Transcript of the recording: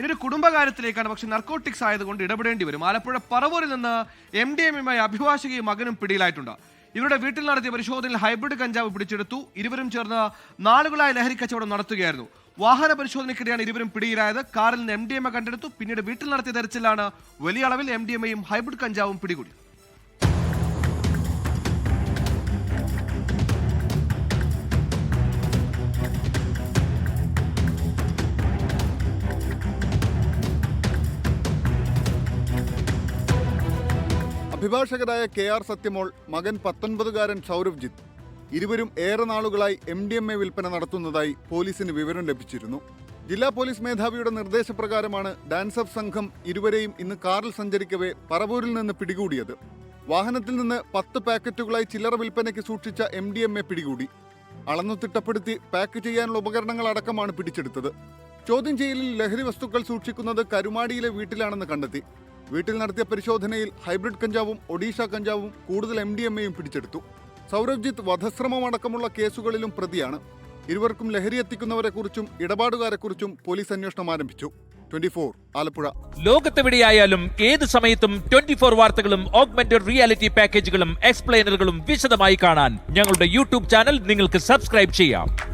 ഇനി ഒരു കുടുംബകാര്യത്തിലേക്കാണ്. പക്ഷെ നർക്കോട്ടിക്സ് ആയതുകൊണ്ട് ഇടപെടേണ്ടി വരും. ആലപ്പുഴ പറവൂരിൽ നിന്ന് എം ഡി എമ്മുമായി അഭിഭാഷകയും മകനും പിടിയിലായിട്ടുണ്ട്. ഇവരുടെ വീട്ടിൽ നടത്തിയ പരിശോധനയിൽ ഹൈബ്രിഡ് കഞ്ചാവ് പിടിച്ചെടുത്തു. ഇരുവരും ചേർന്ന് നാളുകളായി ലഹരി കച്ചവടം നടത്തുകയായിരുന്നു. വാഹന പരിശോധനയ്ക്കിടെയാണ് ഇരുവരും പിടിയിലായത്. കാറിൽ നിന്ന് എം കണ്ടെടുത്തു. പിന്നീട് വീട്ടിൽ നടത്തിയ തെരച്ചിലാണ് വലിയ അളവിൽ എം ഹൈബ്രിഡ് കഞ്ചാവും പിടികൂടി അഭിഭാഷകരായ കെ ആർ സത്യമോൾ മകൻ പത്തൊൻപതുകാരൻ സൗരഭ്ജിത്ത് ഇരുവരും ഏറെ നാളുകളായി എം ഡി എം എ വിൽപ്പന നടത്തുന്നതായി പോലീസിന് വിവരം ലഭിച്ചിരുന്നു. ജില്ലാ പോലീസ് മേധാവിയുടെ നിർദ്ദേശപ്രകാരമാണ് ഡാൻസ് ഓഫ് സംഘം ഇരുവരെയും ഇന്ന് കാറിൽ സഞ്ചരിക്കവേ പറവൂരിൽ നിന്ന് പിടികൂടിയത്. വാഹനത്തിൽ നിന്ന് പത്ത് പാക്കറ്റുകളായി ചില്ലറ വിൽപ്പനയ്ക്ക് സൂക്ഷിച്ച എം ഡി എം എ പിടികൂടി. അളന്നു തിട്ടപ്പെടുത്തി പാക്ക് ചെയ്യാനുള്ള ഉപകരണങ്ങൾ അടക്കമാണ് പിടിച്ചെടുത്തത്. ചോദ്യം ചെയ്യലിൽ ലഹരി വസ്തുക്കൾ സൂക്ഷിക്കുന്നത് കരുമാടിയിലെ വീട്ടിലാണെന്ന് കണ്ടെത്തി. വീട്ടിൽ നടത്തിയ പരിശോധനയിൽ ഹൈബ്രിഡ് കഞ്ചാവും ഒഡീഷ കഞ്ചാവും കൂടുതൽ എം ഡി എം എയും പിടിച്ചെടുത്തു. സൗരഭ്ജിത്ത് വധശ്രമം അടക്കമുള്ള കേസുകളിലും പ്രതിയാണ്. ഇരുവർക്കും ലഹരി എത്തിക്കുന്നവരെക്കുറിച്ചും ഇടപാടുകാരെക്കുറിച്ചും പോലീസ് അന്വേഷണം ആരംഭിച്ചു. ട്വന്റി ആലപ്പുഴ. ലോകത്തെവിടെയായാലും ഏത് സമയത്തും ട്വന്റി ഫോർ വാർത്തകളും ഓഗ്മെന്റഡ് റിയാലിറ്റി പാക്കേജുകളും എക്സ്പ്ലെയിനറുകളും വിശദമായി കാണാൻ ഞങ്ങളുടെ യൂട്യൂബ് ചാനൽ നിങ്ങൾക്ക് സബ്സ്ക്രൈബ് ചെയ്യാം.